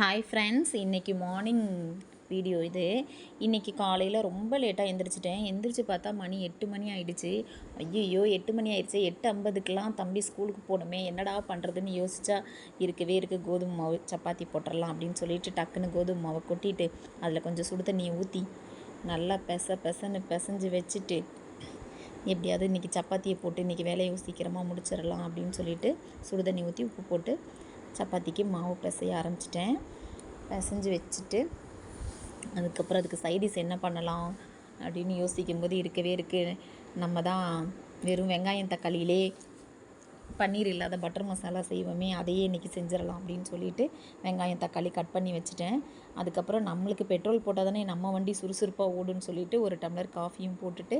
Hi friends இன்றைக்கி morning video இது. இன்றைக்கி காலையில் ரொம்ப லேட்டாக எந்திரிச்சிட்டேன். எந்திரிச்சு பார்த்தா மணி எட்டு மணி ஆகிடுச்சு ஐயோ எட்டு மணி ஆயிடுச்சு. எட்டு ஐம்பதுக்கெலாம் தம்பி ஸ்கூலுக்கு போகணுமே. என்னடா பண்ணுறதுன்னு யோசிச்சா இருக்கவே இருக்குது கோதுமை மாவு சப்பாத்தி போட்டுடலாம் அப்படின்னு சொல்லிட்டு டக்குன்னு கோதுமை மாவை கொட்டிட்டு அதில் கொஞ்சம் சுடு தண்ணியை ஊற்றி நல்லா பெச பெசன்னு பெசஞ்சு வச்சுட்டு எப்படியாவது இன்றைக்கி சப்பாத்தியை போட்டு இன்றைக்கி வேலையை சீக்கிரமாக முடிச்சிடலாம் அப்படின்னு சொல்லிட்டு சுடு தண்ணி ஊற்றி உப்பு போட்டு சப்பாத்திக்கு மாவு பிசைய ஆரம்பிச்சிட்டேன். பிசைஞ்சு வச்சுட்டு அதுக்கப்புறம் அதுக்கு சைடிஸ் என்ன பண்ணலாம் அப்படின்னு யோசிக்கும்போது இருக்கவே இருக்குது நம்ம தான் வெறும் வெங்காயம் தக்காளியிலே பன்னீர் இல்லாத பட்டர் மசாலா செய்வோமே அதையே இன்றைக்கி செஞ்சிடலாம் அப்படின்னு சொல்லிட்டு வெங்காயம் தக்காளி கட் பண்ணி வச்சுட்டேன். அதுக்கப்புறம் நம்மளுக்கு பெட்ரோல் போட்டால் தானே நம்ம வண்டி சுறுசுறுப்பாக ஓடுன்னு சொல்லிட்டு ஒரு டம்ளர் காஃபியும் போட்டுட்டு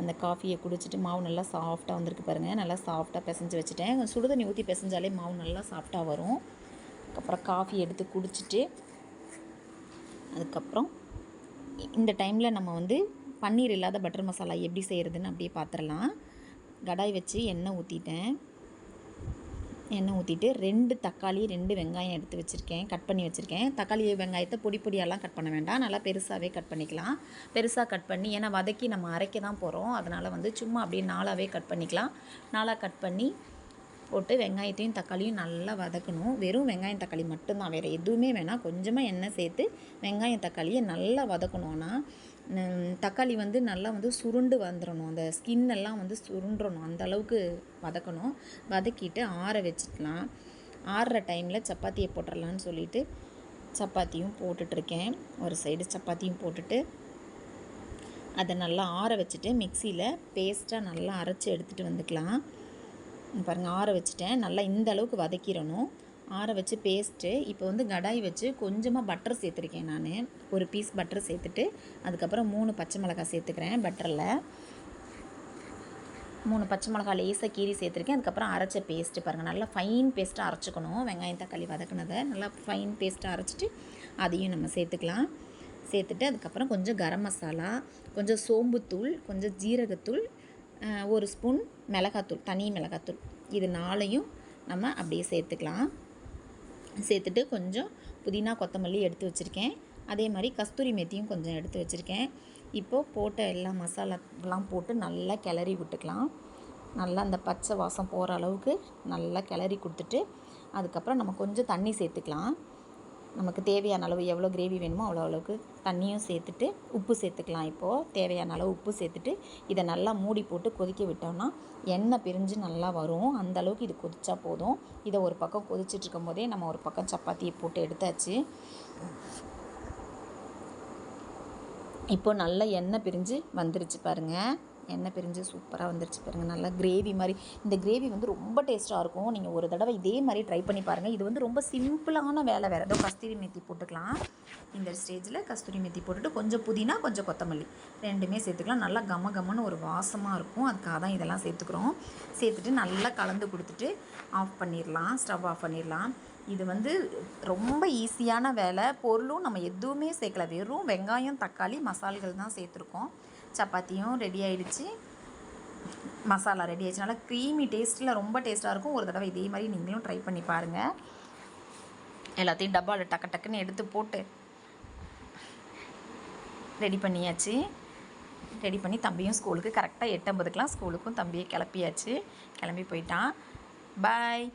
அந்த காஃபியை குடிச்சிட்டு மாவு நல்லா சாஃப்டாக வந்திருக்கு பாருங்கள் நல்லா சாஃப்டாக பிசைஞ்சு வச்சுட்டேன். சுடுதண்ணி ஊற்றி பிசைஞ்சாலே மாவு நல்லா சாஃப்டாக வரும். அதுக்கப்புறம் காஃபி எடுத்து குடிச்சிட்டு அதுக்கப்புறம் இந்த டைமில் நம்ம வந்து பன்னீர் இல்லாத பட்டர் மசாலா எப்படி செய்கிறதுன்னு அப்படியே பார்த்துடலாம் கடாய் வச்சு எண்ணெய் ஊற்றிட்டேன் எண்ணெய் ஊற்றிட்டு ரெண்டு தக்காளி ரெண்டு வெங்காயம் எடுத்து வச்சுருக்கேன். கட் பண்ணி வச்சுருக்கேன். தக்காளி வெங்காயத்தை பொடி பொடியெல்லாம் கட் பண்ண வேண்டாம். நல்லா பெருசாகவே கட் பண்ணிக்கலாம். பெருசாக கட் பண்ணி ஏன்னா வதக்கி நம்ம அரைக்க தான் போகிறோம் அதனால் வந்து சும்மா அப்படியே நாளாகவே கட் பண்ணிக்கலாம். நாளாக கட் பண்ணி போட்டு வெங்காயத்தையும் தக்காளியும் நல்லா வதக்கணும். வெறும் வெங்காயம் தக்காளி மட்டும்தான். வேறு எதுவுமே வேணாம். கொஞ்சமாக எண்ணெய் சேர்த்து வெங்காயம் தக்காளியை நல்லா வதக்கணும்னா தக்காளி வந்து நல்லா வந்து சுருண்டு வந்துடணும் அந்த ஸ்கின் எல்லாம் வந்து சுருண்டணும் அந்த அளவுக்கு வதக்கணும். வதக்கிட்டு ஆற வச்சுக்கலாம். ஆறுற டைமில் சப்பாத்தியை போட்டுடலான்னு சொல்லிட்டு சப்பாத்தியும் போட்டுட்ருக்கேன். ஒரு சைடு சப்பாத்தியும் போட்டுட்டு அதை நல்லா ஆற வச்சுட்டு மிக்சியில் பேஸ்ட்டாக நல்லா அரைச்சி எடுத்துகிட்டு வந்துக்கலாம். பாருங்கள் ஆற வச்சுட்டேன். நல்லா இந்த அளவுக்கு வதக்கிடணும் ஆற வச்சு பேஸ்ட்டு இப்போ வந்து கடாய் வச்சு கொஞ்சமாக பட்டர் சேர்த்துருக்கேன் நான். ஒரு பீஸ் பட்டர் சேர்த்துட்டு அதுக்கப்புறம் மூணு பச்சை மிளகாய் சேர்த்துக்கிறேன் பட்டரில் மூணு பச்சை மிளகாய் லேசாக கீரி சேர்த்துருக்கேன். அதுக்கப்புறம் அரைச்ச பேஸ்ட்டு பாருங்கள் நல்லா ஃபைன் பேஸ்ட்டாக அரைச்சிக்கணும். வெங்காயம் தக்காளி வதக்குனதை. நல்லா ஃபைன் பேஸ்ட்டாக அரைச்சிட்டு அதையும் நம்ம சேர்த்துக்கலாம். சேர்த்துட்டு அதுக்கப்புறம் கொஞ்சம் கரம் மசாலா கொஞ்சம் சோம்புத்தூள் கொஞ்சம் ஜீரகத்தூள் ஒரு ஸ்பூன் மிளகாத்தூள் தனி மிளகாத்தூள். இது நாளையும் நம்ம அப்படியே சேர்த்துக்கலாம். சேர்த்துட்டு கொஞ்சம் புதினா கொத்தமல்லி எடுத்து வச்சுருக்கேன். அதே மாதிரி கஸ்தூரி மெத்தியும் கொஞ்சம் எடுத்து வச்சுருக்கேன். இப்போது போட்ட எல்லா மசாலாலாம் போட்டு நல்லா கிளறி விட்டுக்கலாம். நல்லா அந்த பச்சை வாசம் போகிற அளவுக்கு நல்லா கிளறி கொடுத்துட்டு அதுக்கப்புறம் நம்ம கொஞ்சம் தண்ணி சேர்த்துக்கலாம். நமக்கு தேவையான அளவு எவ்வளோ கிரேவி வேணுமோ அவ்வளோ அளவுக்கு தண்ணியும் சேர்த்துட்டு உப்பு சேர்த்துக்கலாம். இப்போது தேவையான அளவு உப்பு சேர்த்துட்டு இதை நல்லா மூடி போட்டு கொதிக்க விட்டோம்னா எண்ணெய் பிரிஞ்சு நல்லா வரும். அந்த அளவுக்கு இது கொதிச்சா போதும். இதை ஒரு பக்கம் கொதிச்சிட்டு இருக்கும் போதே நம்ம ஒரு பக்கம் சப்பாத்தியை போட்டு எடுத்தாச்சு. இப்போ நல்லா எண்ணெய் பிரிஞ்சு வந்துருச்சு பாருங்கள் எண்ணெய் பிரிஞ்சு சூப்பராக வந்துருச்சு பாருங்கள் நல்லா கிரேவி மாதிரி. இந்த கிரேவி வந்து ரொம்ப டேஸ்ட்டாக இருக்கும். நீங்கள் ஒரு தடவை இதே மாதிரி ட்ரை பண்ணி பாருங்கள் இது வந்து ரொம்ப சிம்பிளான வேலை வேறு. ஏதோ கஸ்தூரி மெத்தி போட்டுக்கலாம். இந்த ஸ்டேஜில் கஸ்தூரி மெத்தி போட்டுட்டு கொஞ்சம் புதினா கொஞ்சம் கொத்தமல்லி. ரெண்டுமே சேர்த்துக்கலாம். நல்லா கம கமன்னு ஒரு வாசமாக இருக்கும். அதுக்காக தான் இதெல்லாம் சேர்த்துக்கிறோம். சேர்த்துட்டு நல்லா கலந்து கொடுத்துட்டு ஆஃப் பண்ணிடலாம் ஸ்டவ் ஆஃப் பண்ணிடலாம் இது வந்து ரொம்ப ஈஸியான வேலை. பொருளும் நம்ம எதுவுமே சேர்க்கல. வெறும் வெங்காயம் தக்காளி மசால்கள் தான் சேர்த்துருக்கோம். சப்பாத்தியும் ரெடி ஆகிடுச்சு மசாலா ரெடி ஆயிடுச்சு. நல்லா க்ரீமி டேஸ்ட்டில் ரொம்ப டேஸ்ட்டாக இருக்கும். ஒரு தடவை இதே மாதிரி நீங்களும் ட்ரை பண்ணி பாருங்கள் எல்லாத்தையும் டப்பாவில் டக்கு டக்குன்னு எடுத்து போட்டு ரெடி பண்ணியாச்சு. ரெடி பண்ணி தம்பியும் ஸ்கூலுக்கு கரெக்டாக எட்டம்பதுக்கெலாம் ஸ்கூலுக்கும் தம்பியை கிளப்பியாச்சு. கிளம்பி போயிட்டான். பாய்